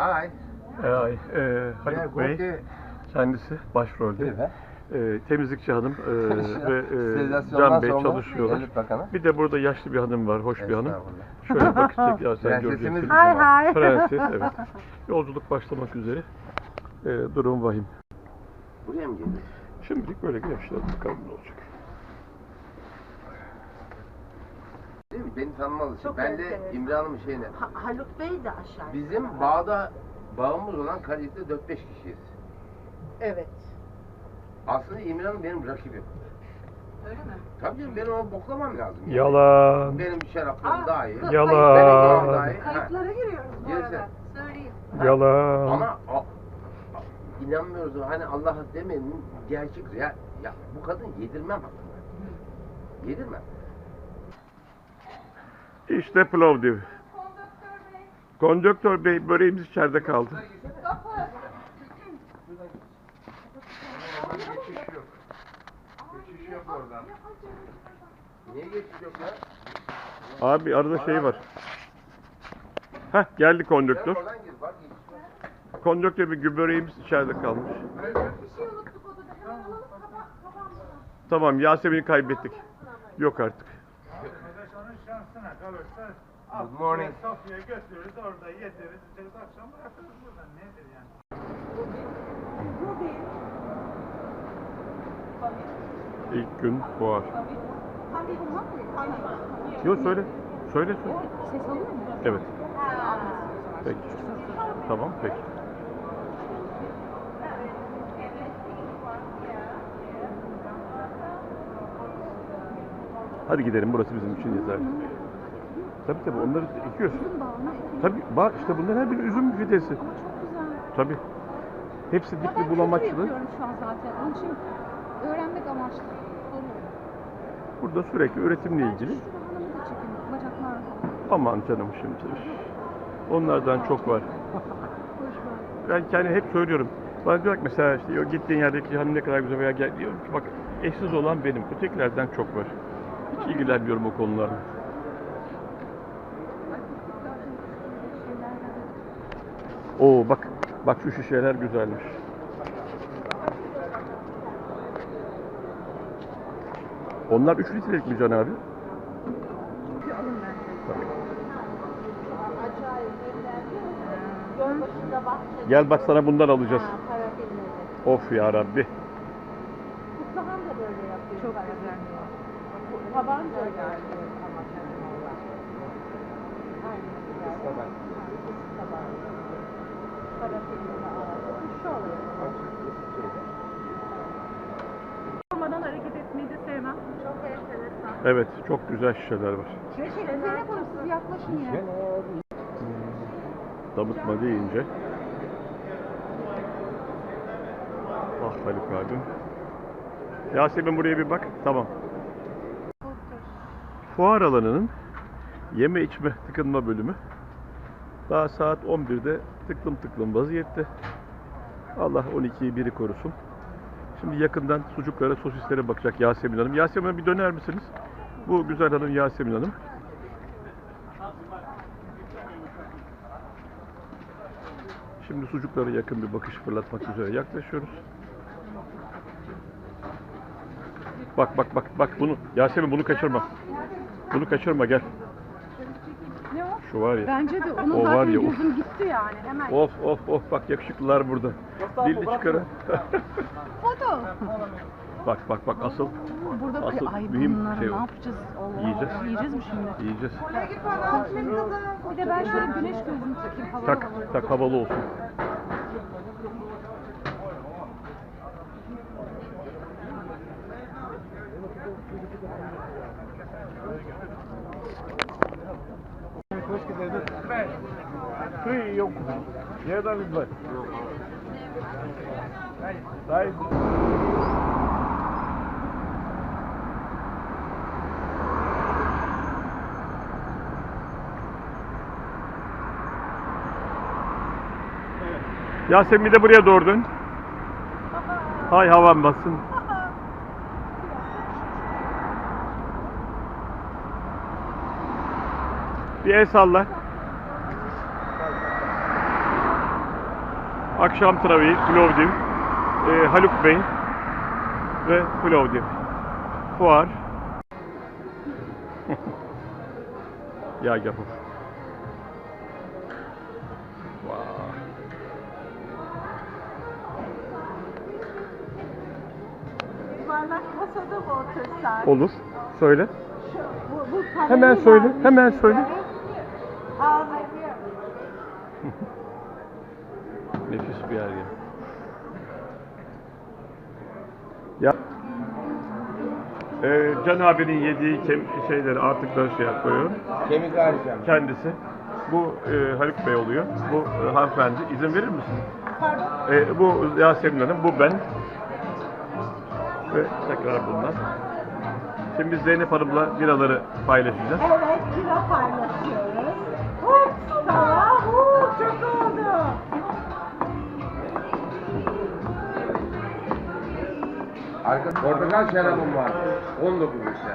Hi. Ay, e, Haluk Bey kendisi başrolde. Evet. E, temizlikçi hanım e, ve e, Can Bey çalışıyorlar. Bir de burada yaşlı bir hanım var, hoş bir hanım. Şöyle bakacak ya sen Prensesimiz göreceksin. bizim Hay hay. Prenses, evet. Yolculuk başlamak üzere. E, durum vahim. Buraya mı geliyor? Şimdilik böyle gençler bakalım ne olacak. Mi? Beni tanımalısın. Çok ben de. İmre Hanım'ın şeyine. Ha- Haluk Bey de aşağı. Bizim bağda bağımız olan Kadif'te 4-5 kişiyiz. Evet. Aslında İmre Hanım benim rakibim. Öyle mi? Tabii canım benim onu boklamam lazım. yani. Yalan. Benim şaraplarım Aa, daha iyi. Yalan. Benim yağım daha iyi. Ha. Kayıtlara giriyoruz bu Gerisi. arada. Söyleyeyim. Yalan. Ama a- a- inanmıyoruz hani Allah'a demenin gerçek ya, ya bu kadın yedirmem hakkında. Yedirmem. İşte Plovdiv. Konduktör bey böreğimiz içeride kaldı. Geçiş yok. Geçiş yok oradan. Niye geçiş yok ya? Abi arada şey var. Heh geldi konduktör. Gel oradan gir bak. Konduktör bir böreğimiz içeride kalmış. Tamam Yasemin'i kaybettik. Yok artık. Şansına kalırsa Good morning. Sofya'ya götürürüz orada yediririz içeriz akşam bırakırız buradan nedir yani. İlk gün fuar. Yok söyle. Söyle söyle. Ses alıyor mu? Evet. Peki. Tamam peki. Hadi gidelim burası bizim için yeter. Tabii tabii onları ekiyorsun. Tabii bak işte bunlar her biri üzüm fidesi. Çok güzel. Tabii. Hepsi Ya dipli ben bulamaçlı. kültür yapıyorum şu an zaten. Onun için öğrenmek amaçlı soruyorum. Burada sürekli üretimle ilgili. şu hanımı da çekin. Bacaklar falan. Aman canım şimdi. Onlardan çok var. Hoş. Ben kendi hep söylüyorum. Bana diyor ki mesela işte o gittiğin yerdeki hanım ne kadar güzel veya gel diyor. ki, Bak eşsiz olan benim. Ötekilerden çok var. Hiç ilgilenmiyorum o konularla. Oo bak. Bak şu şişeler güzelmiş. Onlar 3 litrelik mi Can abi? Gel bak sana bundan alacağız. Of ya Rabbi. Kutlahan da böyle yapıyor. Çok güzel. Tabanca öyle yapıyor ama kendileri. Aynen. Taban. Parafilleri ağırlığı. Şu oluyor. Olmadan hareket etmeyi de sevmem. Çok enteresan. Evet çok güzel şişeler var. Ne yapalım siz yaklaşın ya. Damıtma deyince. Ah Haluk abim. Yasemin buraya bir bak. Tamam. Fuar alanının yeme içme tıkınma bölümü. Daha saat 11'de tıklım tıklım vaziyette. Allah 12'yi biri korusun. Şimdi yakından sucuklara, sosislere bakacak Yasemin Hanım. Yasemin Hanım bir döner misiniz? Bu güzel hanım Yasemin Hanım. Şimdi sucuklara yakın bir bakış fırlatmak üzere yaklaşıyoruz. Bak bak bak bak bunu Yasemin bunu kaçırma. Bunu kaçırma gel. Ne o? Şu var ya. Bence de onun O zaten var ya, of. gözüm gitti yani hemen. Of of of bak yakışıklılar burada. Dilli çıkarın. Foto. bak bak bak asıl Burada Asıl ay mühim bunları şey o. ne yapacağız? Allah Yiyeceğiz. Allah. Yiyeceğiz mi şimdi? yiyeceğiz. Bir de ben şöyle güneş gözlüğümü takayım havalı Tak havalı. tak havalı olsun. Yerden bir bak. Hayır. Yasemin bir de buraya doğru dön. Hay havan bassın. Bir el salla. Akşam trafiği, Plovdiv, e, Haluk Bey ve Plovdiv. Fuar. ya. Yuvarlak masada mı otursak? Olur. Söyle. Şu, bu, bu Hemen söyle, hemen söyle. Al. Nefis bir yer ya. Ya. Ee, Can abinin yediği kem- şeyleri artık da şey yapıyorum. Kemik harcam. Kendisi. Bu e, Haluk Bey oluyor. Bu e, hanımefendi. İzin verir misin? Pardon. E, bu Yasemin Hanım, bu ben. Ve tekrar bunlar. Şimdi biz Zeynep Hanım'la biraları paylaşacağız. Evet, kilo paylaşıyoruz. Ups, tamam. Arka portakal şarabım var. 19 litre.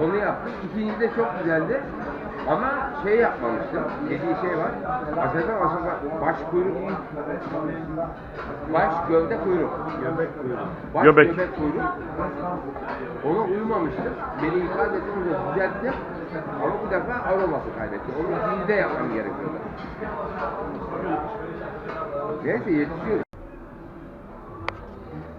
Onu yaptık. İkinci de çok güzeldi. Ama şey yapmamıştım. Dediği şey var. Aslında aslında baş kuyruk. Baş gövde kuyruk. Göbek kuyruk. Baş Göbek. göbek, kuyruk. Ona uymamıştım. Beni ikaz ettim de düzelttim. Ama bu defa aroması kaybetti. Onu ikinci de yapmam gerekiyordu. Neyse yetişiyor.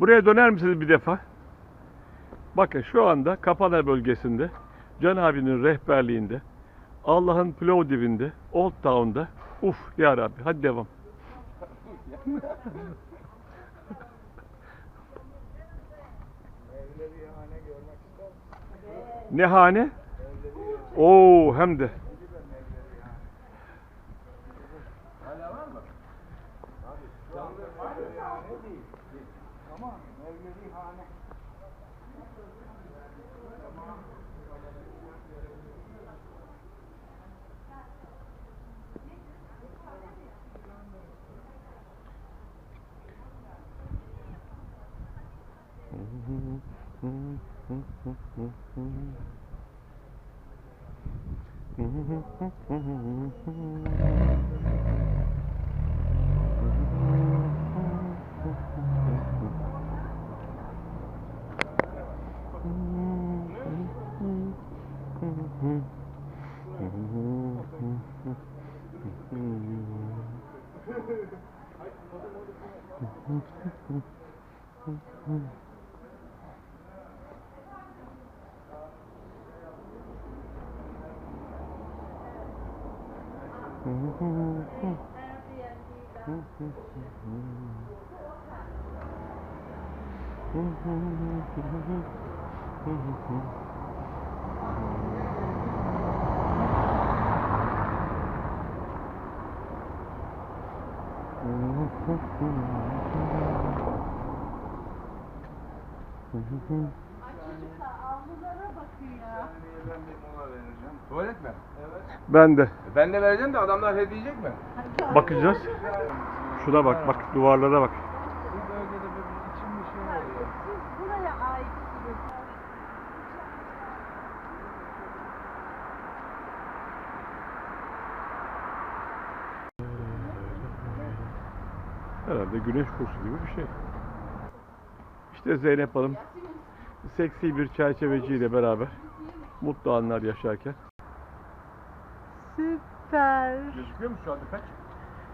Buraya döner misiniz bir defa? Bakın şu anda Kapana bölgesinde Can abinin rehberliğinde Allah'ın Plovdiv'inde Old Town'da uf ya Rabbi hadi devam. ne hane? Oo hem de. Tamam, evleri hane. Tamam. Mm-hmm. Bakın ya. Ben bir mola vereceğim. Tuvalet mi? Ben de. Ben de vereceğim de adamlar hediye diyecek mi? Bakacağız. Şuna bak bak duvarlara bak. Bu bölgede bir bir şey oluyor. Siz buraya aitsiniz. Herhalde güneş kursu gibi bir şey. İşte Zeynep Hanım seksi bir çerçeveciyle beraber mutlu anlar yaşarken. Süper. Gözüküyor mu şu anda kaç?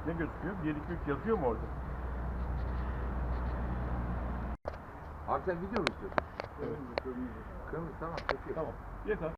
Ne gözüküyor? 1 2 3 yazıyor mu orada? Abi sen video mu istiyorsun? Evet. Kırmızı tamam. Peki. Tamam. Yeter.